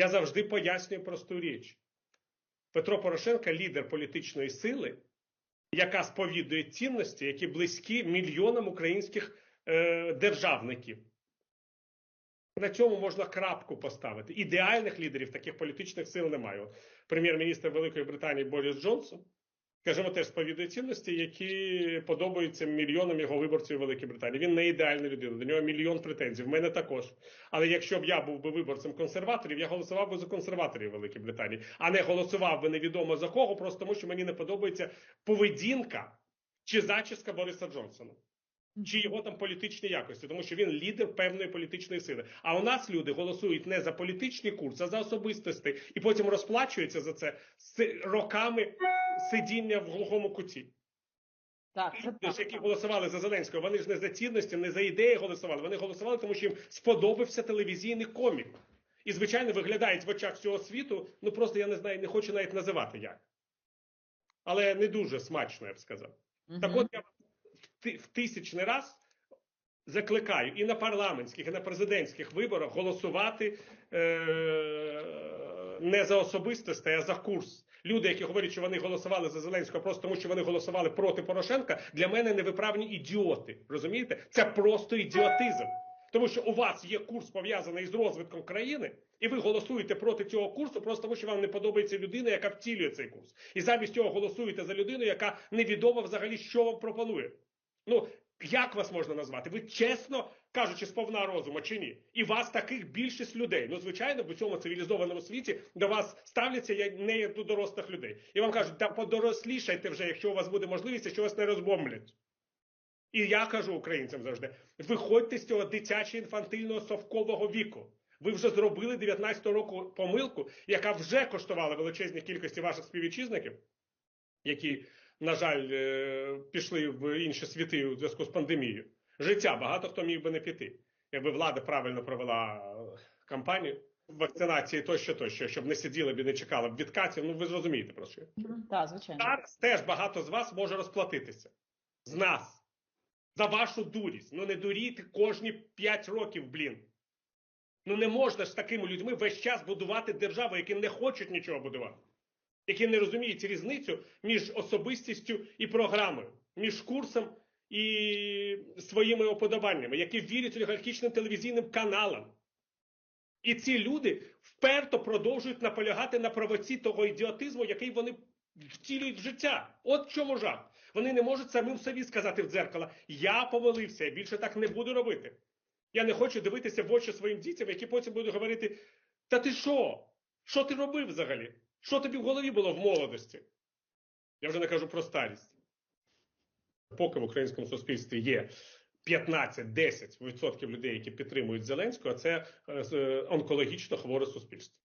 Я завжди пояснюю просту річ. Петро Порошенко лідер політичної сили, яка сповідує цінності, які близькі мільйонам українських е, державників. На цьому можна крапку поставити. Ідеальних лідерів таких політичних сил немає. Прем'єр-міністр Великої Британії Борис Джонсон, скажімо, теж сповідує цінності, які подобаються мільйонам його виборців у Великій Британії. Він не ідеальна людина, до нього мільйон претензій. В мене також. Але якщо б я був би виборцем консерваторів, я голосував би за консерваторів Великій Британії, а не голосував би невідомо за кого, просто тому що мені не подобається поведінка чи зачіска Бориса Джонсона. Чи його там політичні якості, тому що він лідер певної політичної сили. А у нас люди голосують не за політичний курс, а за особистості, і потім розплачуються за це роками сидіння в глухому куті. Так, це Люди так. які голосували за Зеленського, вони ж не за цінності, не за ідеї голосували. Вони голосували, тому що їм сподобався телевізійний комік. І, звичайно, виглядають в очах всього світу. Ну просто я не знаю, не хочу навіть називати як. Але не дуже смачно, я б сказав. Мгм. Так от я тисячний раз закликаю і на парламентських, і на президентських виборах голосувати е- не за особистості, а за курс. Люди, які говорять, що вони голосували за Зеленського просто тому, що вони голосували проти Порошенка, для мене невиправні ідіоти. Розумієте? Це просто ідіотизм. Тому що у вас є курс пов'язаний з розвитком країни, і ви голосуєте проти цього курсу, просто тому що вам не подобається людина, яка втілює цей курс. І замість цього голосуєте за людину, яка невідомо взагалі, що вам пропонує. Ну, як вас можна назвати? Ви чесно кажучи, сповна розуму чи ні? І вас таких більшість людей. Ну, звичайно, в цьому цивілізованому світі до вас ставляться не як до дорослих людей. І вам кажуть, та подорослішайте вже, якщо у вас буде можливість, що вас не розбомблять. І я кажу українцям завжди: виходьте з цього дитячого інфантильного совкового віку. Ви вже зробили 19 року помилку, яка вже коштувала величезні кількості ваших співвітчизників, які, на жаль, е, пішли в інші світи у зв'язку з пандемією. Життя багато хто міг би не піти, якби влада правильно провела кампанію вакцинації, тощо, тощо, щоб не сиділи б і не чекали б відкатів. Ну ви зрозумієте про що. Так, звичайно. Зараз теж багато з вас може розплатитися. З нас. За вашу дурість. Ну не дурійте кожні 5 років, блін. Ну не можна ж з такими людьми весь час будувати державу, які не хочуть нічого будувати, які не розуміють різницю між особистістю і програмою, між курсом і своїми оподобаннями, які вірять олігархічним телевізійним каналам. І ці люди вперто продовжують наполягати на правоці того ідіотизму, який вони втілюють в життя. От в чому жах. Вони не можуть самим собі сказати в дзеркало: я помилився, я більше так не буду робити. Я не хочу дивитися в очі своїм дітям, які потім будуть говорити: Та ти що? Що ти робив взагалі? Що тобі в голові було в молодості? Я вже не кажу про старість. Поки в українському суспільстві є 15-10% людей, які підтримують Зеленського, це е, е, онкологічно хворе суспільство.